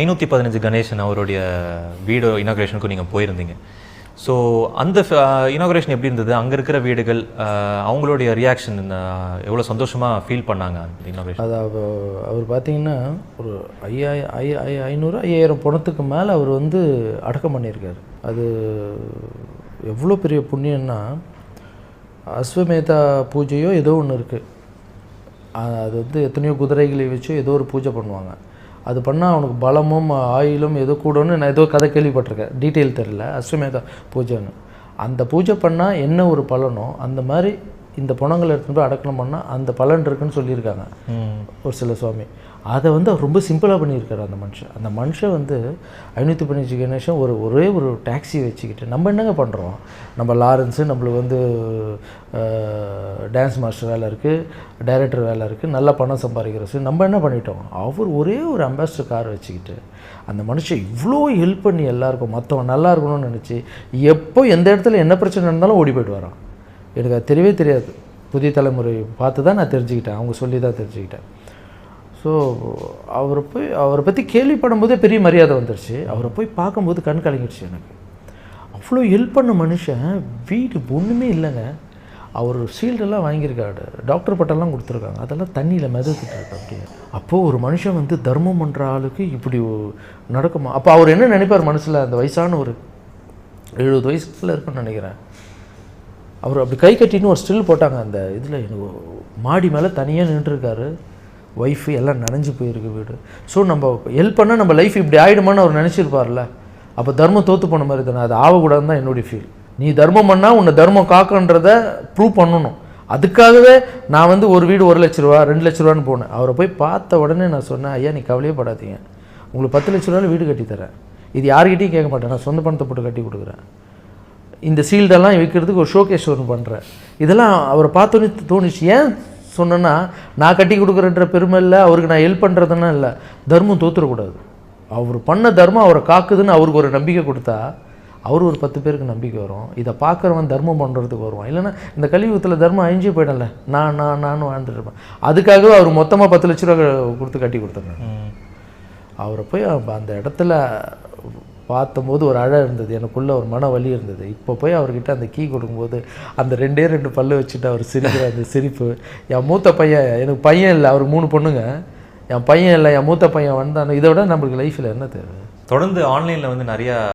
ஐநூற்றி பதினஞ்சு கணேசன் அவருடைய வீடு இனாக்ரேஷனுக்கும் நீங்கள் போயிருந்தீங்க. ஸோ அந்த இனாக்ரேஷன் எப்படி இருந்தது? அங்கே இருக்கிற வீடுகள் அவங்களுடைய ரியாக்ஷன் எவ்வளோ சந்தோஷமாக ஃபீல் பண்ணாங்க அந்த இனாக்ரேஷன் அது அவர் பார்த்தீங்கன்னா ஒரு ஐயாய ஐ ஐ ஐநூறு ஐயாயிரம் பணத்துக்கு மேலே அவர் வந்து அடக்கம் பண்ணியிருக்காரு. அது எவ்வளோ பெரிய புண்ணியம்னா அஸ்வமேதா பூஜையோ ஏதோ ஒன்று இருக்குது அது வந்து எத்தனையோ குதிரைகளை வச்சு ஏதோ ஒரு பூஜை பண்ணுவாங்க. அது பண்ணால் அவனுக்கு பலமும் ஆயிலும் ஏதோ கூடன்னு நான் ஏதோ கதை கேள்விப்பட்டிருக்கேன். டீட்டெயில் தெரில அஸ்வமேதா பூஜைன்னு. அந்த பூஜை பண்ணால் என்ன ஒரு பலனோ அந்த மாதிரி இந்த பணங்களை எடுத்துன்னு போய் அடக்கணும் பண்ணால் அந்த பலன் இருக்குன்னு சொல்லியிருக்காங்க. ஒரு சில சுவாமி. அதை வந்து அவர் ரொம்ப சிம்பிளாக பண்ணியிருக்காரு அந்த மனுஷன். அந்த மனுஷன் வந்து ஐநூற்றி பதினஞ்சு கணேஷன் ஒரு ஒரே ஒரு டாக்ஸி வச்சுக்கிட்டு நம்ம என்னங்க பண்ணுறோம் நம்ம லாரன்ஸு நம்மளுக்கு வந்து டான்ஸ் மாஸ்டர் வேலை இருக்குது டைரக்டர் வேலை இருக்குது நல்லா பணம் சம்பாதிக்கிறது நம்ம என்ன பண்ணிட்டோம்? அவர் ஒரே ஒரு அம்பாசிடர் கார் வச்சுக்கிட்டு அந்த மனுஷன் இவ்வளோ ஹெல்ப் பண்ணி எல்லாருக்கும் மற்றவன் நல்லா இருக்கணும்னு நினச்சி எப்போ எந்த இடத்துல என்ன பிரச்சனை இருந்தாலும் ஓடி போயிட்டு வரான். எனக்கு அது தெரியவே தெரியாது. புதிய தலைமுறை பார்த்து தான் நான் தெரிஞ்சுக்கிட்டேன். அவங்க சொல்லி தான் தெரிஞ்சுக்கிட்டேன். ஸோ அவரை போய் அவரை பற்றி கேள்விப்படும் போதே பெரிய மரியாதை வந்துடுச்சு அவரை போய் பார்க்கும்போது கண் கலங்கிடுச்சு எனக்கு. அவ்வளோ ஹெல்ப் பண்ண மனுஷன் வீடு ஒன்றுமே இல்லைங்க. அவர் ஷீல்டெல்லாம் வாங்கியிருக்காரு. டாக்டர் பட்டெல்லாம் கொடுத்துருக்காங்க. அதெல்லாம் தண்ணியில் மிதத்துட்டு இருக்கு அப்போது ஒரு மனுஷன் வந்து தர்மம் பண்ணுற ஆளுக்கு இப்படி நடக்குமா? அப்போ அவர் என்ன நினைப்பார் மனசில்? அந்த வயசான ஒரு எழுபது வயசுல இருக்குன்னு நினைக்கிறேன். அவர் அப்படி கை கட்டின்னு ஒரு ஸ்டில் போட்டாங்க. அந்த இதில் எனக்கு மாடி மேலே தனியாக நின்றுருக்காரு. ஒய்ஃபு எல்லாம் நனைஞ்சு போயிருக்கு வீடு. ஸோ நம்ம ஹெல்ப் பண்ணால் நம்ம லைஃப் இப்படி ஆகிடுமான்னு அவர் நினச்சிருப்பார்ல அப்போ தர்மம் தோற்று போன மாதிரி தானே அது ஆகக்கூடாதுன்னு தான் என்னுடைய ஃபீல் நீ தர்மம் பண்ணால் உன்னை தர்மம் காக்கன்றத ப்ரூவ் பண்ணணும். அதுக்காகவே நான் வந்து ஒரு வீடு ஒரு லட்ச ரூபா ரெண்டு லட்ச ரூபான்னு போனேன். அவரை போய் பார்த்த உடனே நான் சொன்னேன் ஐயா நீ கவலையே படாதீங்க. உங்களுக்கு பத்து லட்ச ரூபாயில் வீடு கட்டித்தரேன். இது யார்கிட்டையும் கேட்க மாட்டேன். நான் சொந்த பணத்தை போட்டு கட்டி கொடுக்குறேன். இந்த சீல்டெல்லாம் வைக்கிறதுக்கு ஒரு ஷோகேஸ் ஒன்று பண்ணுறேன் இதெல்லாம் அவரை பார்த்தோன்னே தோணுச்சு. ஏன் சொன்னேன்னா நான் கட்டி கொடுக்குறன்ற பெருமை இல்லை அவருக்கு நான் ஹெல்ப் பண்ணுறதுன்னா இல்லை. தர்மம் தோத்துறக்கூடாது அவர் பண்ண தர்மம் அவரை காக்குதுன்னு அவருக்கு ஒரு நம்பிக்கை கொடுத்தா அவர் ஒரு பத்து பேருக்கு நம்பிக்கை வரும். இதை பார்க்குறவன் தர்மம் பண்ணுறதுக்கு வருவான். இல்லைன்னா இந்த கலியுகத்தில் தர்மம் அழிஞ்சே போயிடல நான் நான் நானும் வாழ்ந்துட்டு இருப்பேன். அதுக்காகவே அவர் மொத்தமாக பத்து லட்ச ரூபா கொடுத்து கட்டி கொடுத்துட்றேன் அவரை போய் அந்த இடத்துல பார்த்தம்போது ஒரு அழ இருந்தது. எனக்குள்ளே ஒரு மன வலி இருந்தது. இப்போ போய் அவர்கிட்ட அந்த கீ கொடுக்கும்போது அந்த ரெண்டே ரெண்டு பல்லு வச்சுட்டு அவர் சிரிக்கிற அந்த சிரிப்பு. என் மூத்த பையன் எனக்கு பையன் இல்லை அவர் மூணு பொண்ணுங்க. என் பையன் இல்லை என் மூத்த பையன் வந்தானு. இதை விட நம்மளுக்கு லைஃப்பில் என்ன தேவை? தொடர்ந்து ஆன்லைனில் வந்து நிறையா